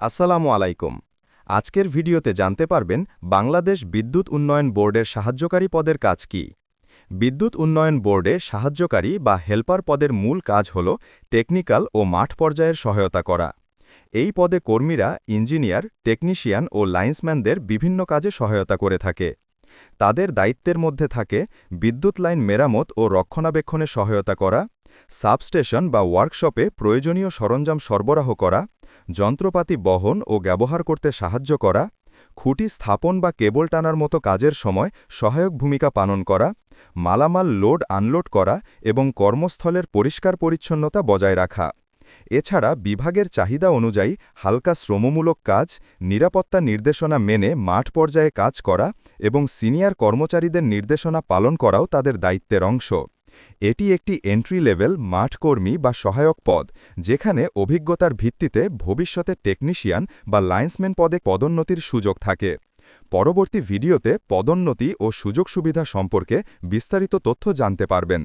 আসসালামু আলাইকুম। আজকের ভিডিওতে জানতে পারবেন বাংলাদেশ বিদ্যুৎ উন্নয়ন বোর্ডের সাহায্যকারী পদের কাজ কি। বিদ্যুৎ উন্নয়ন বোর্ডে সাহায্যকারী বা হেল্পার পদের মূল কাজ হল টেকনিক্যাল ও মাঠ পর্যায়ের সহায়তা করা। এই পদে কর্মীরা ইঞ্জিনিয়ার, টেকনিশিয়ান ও লাইন্সম্যানদের বিভিন্ন কাজে সহায়তা করে থাকে। তাদের দায়িত্বের মধ্যে থাকে বিদ্যুৎ লাইন মেরামত ও রক্ষণাবেক্ষণে সহায়তা করা, সাবস্টেশন বা ওয়ার্কশপে প্রয়োজনীয় সরঞ্জাম সরবরাহ করা যন্ত্রপাতি বহন ও ব্যবহার করতে সাহায্য করা, খুঁটি স্থাপন বা কেবল টানার মতো কাজের সময় সহায়ক ভূমিকা পালন করা, মালামাল লোড আনলোড করা এবং কর্মস্থলের পরিষ্কার পরিচ্ছন্নতা বজায় রাখা। এছাড়া বিভাগের চাহিদা অনুযায়ী হালকা শ্রমমূলক কাজ, নিরাপত্তা নির্দেশনা মেনে মাঠ পর্যায়ে কাজ করা এবং সিনিয়র কর্মচারীদের নির্দেশনা পালন করাও তাদের দায়িত্বের অংশ। এটি একটি এন্ট্রি লেভেল মাঠকর্মী বা সহায়ক পদ, যেখানে অভিজ্ঞতার ভিত্তিতে ভবিষ্যতে টেকনিশিয়ান বা লাইন্সম্যান পদে পদোন্নতির সুযোগ থাকে। পরবর্তী ভিডিওতে পদোন্নতি ও সুযোগ সুবিধা সম্পর্কে বিস্তারিত তথ্য জানতে পারবেন।